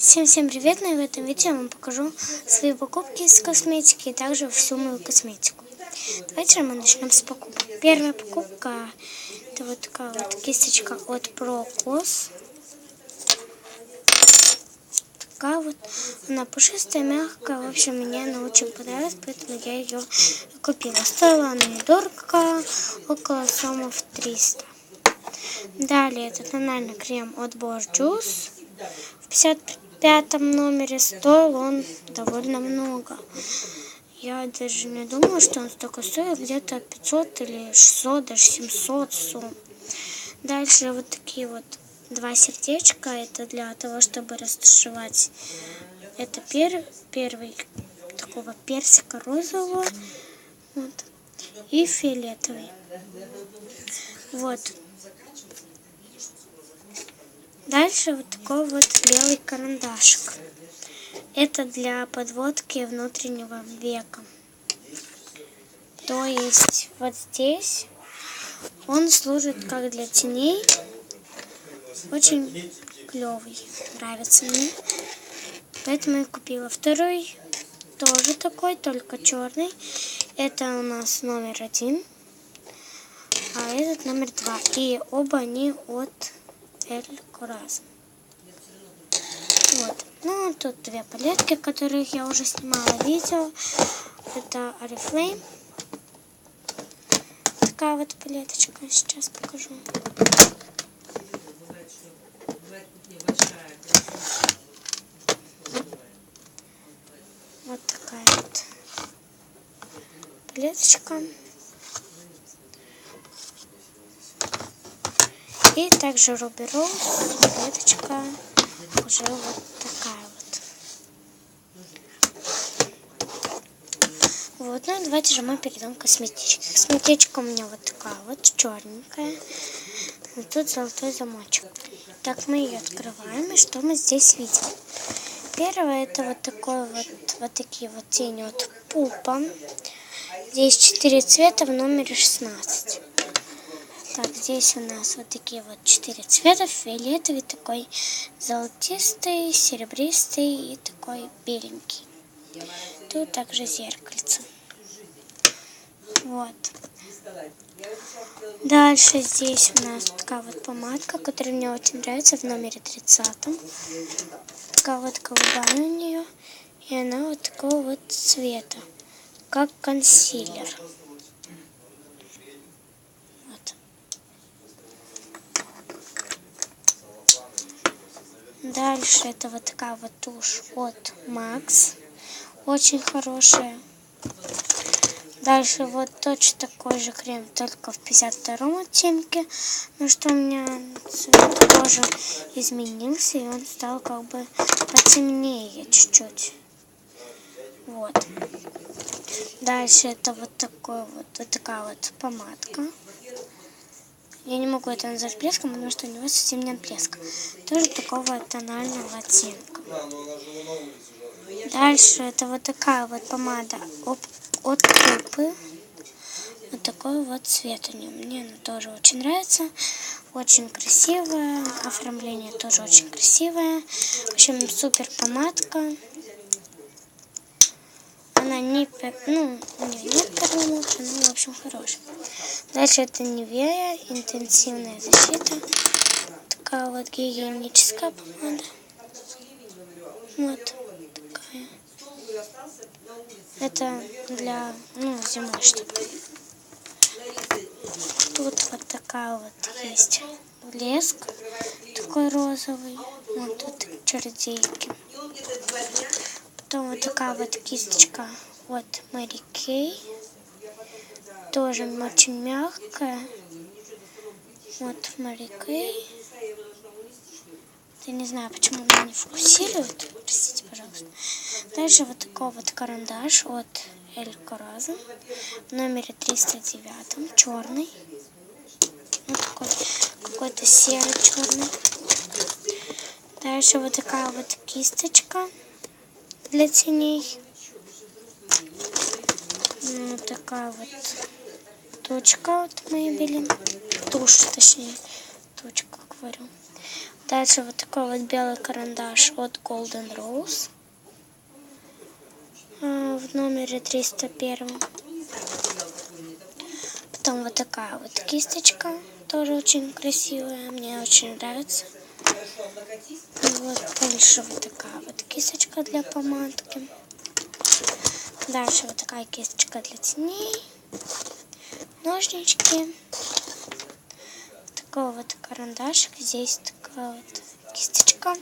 Всем-всем привет! В этом видео я вам покажу свои покупки из косметики и также всю мою косметику. Давайте мы начнем с покупок. Первая покупка это вот такая вот кисточка от Procos. Такая вот, она пушистая, мягкая, в общем, мне она очень понравилась, поэтому я ее купила. Стоила она недорого, около сомов 300. Далее это тональный крем от Bosch Juice в 55 пятом номере стоил он довольно много. Я даже не думала, что он столько стоит, где-то 500 или 600, даже 700 сумм. Дальше вот такие вот два сердечка, это для того, чтобы растушевать. Это пер, первый такого персика розового, вот, и фиолетовый. Вот, Дальше вот такой вот белый карандашик. Это для подводки внутреннего века. То есть вот здесь он служит как для теней. Очень клевый. Нравится мне. Поэтому я купила. Второй тоже такой, только черный. Это у нас номер один. А этот номер два. И оба они от Эль Кураз. Вот. Ну, тут две палетки, которых я уже снимала видео. Это Oriflame. Такая вот палеточка. Сейчас покажу. Вот такая вот палеточка. И также Руби Роуз, уже вот такая вот. Вот, ну давайте же мы перейдем к косметичке. Косметичка у меня вот такая вот, черненькая. И тут золотой замочек. Так, мы ее открываем, и что мы здесь видим? Первое, это вот такой вот, вот такие вот тени от пупа. Здесь четыре цвета в номере 16. Так, здесь у нас вот такие вот четыре цвета. Фиолетовый, такой золотистый, серебристый и такой беленький. Тут также зеркальце. Вот. Дальше здесь у нас такая вот помадка, которая мне очень нравится в номере 30. Такая вот голубая у нее. И она вот такого вот цвета, как консилер. Дальше это вот такая вот тушь от Max. Очень хорошая. Дальше вот точно такой же крем, только в 52 оттенке. Но что у меня цвет тоже изменился, и он стал как бы потемнее чуть-чуть. Вот. Дальше это вот такой вот, вот такая вот помадка. Я не могу это назвать блеском, потому что у него совсем нет блеска. Тоже такого тонального оттенка. Дальше это вот такая вот помада от Купы. Вот такой вот цвет у нее. Мне она тоже очень нравится. Очень красивая. Оформление тоже очень красивое. В общем, супер помадка. Она не, ну, нее нет перламутра, ну, в общем, хорошая. Дальше это Невея, интенсивная защита. Такая вот гигиеническая помада. Вот такая. Это для, ну, зимой чтобы. Тут вот такая вот есть блеск, такой розовый. Вот тут чердейки. Потом вот такая вот кисточка от Мэри Кей. Тоже очень мягкая. Вот Мэри Кей. Я не знаю, почему меня не фокусирует. Простите, пожалуйста. Дальше вот такой вот карандаш от Эль Кораза в номере 309, черный. Вот такой какой-то серый черный. Дальше вот такая вот кисточка для теней. Вот такая вот точка от Maybelline. Тушь, точнее. Точка, говорю. Дальше вот такой вот белый карандаш от Golden Rose а, в номере 301. Потом вот такая вот кисточка, тоже очень красивая, мне очень нравится. Вот дальше вот такая вот кисточка для помадки. Дальше вот такая кисточка для теней. Ножнички. Такой вот карандашик. Здесь такая вот кисточка,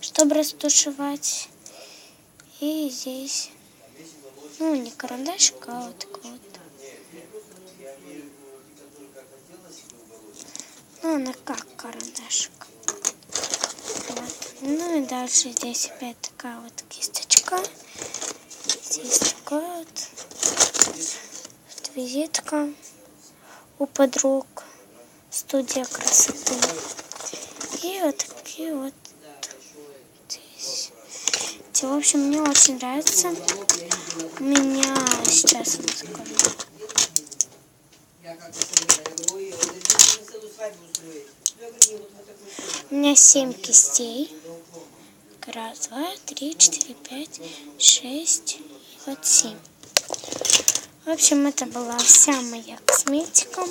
чтобы растушевать. И здесь, ну не карандашик, а вот такой вот. Ну, она как карандашик. Ну и дальше здесь опять такая вот кисточка. Здесь такой вот, вот визитка у подруг. Студия красоты. И вот такие вот здесь. В общем, мне очень нравится. У меня сейчас вот такой У меня семь кистей. Раз, два, три, четыре, пять, шесть и вот семь. В общем, это была вся моя косметика.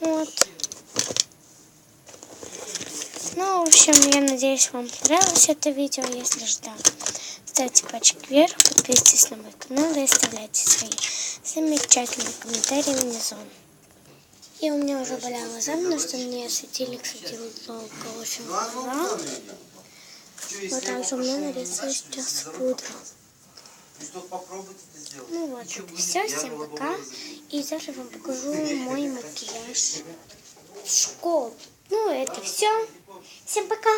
Вот. Ну, в общем, я надеюсь, вам понравилось это видео. Если же да, ставьте пальчик вверх, подписывайтесь на мой канал и оставляйте свои замечательные комментарии внизу. И у меня уже болела глаза, потому что мне светильник светил долго очень глаза. Вот также у меня на лице сейчас пудра. Ну вот, это все. Всем пока. И завтра вам покажу мой макияж в школу. Ну, это все. Всем пока.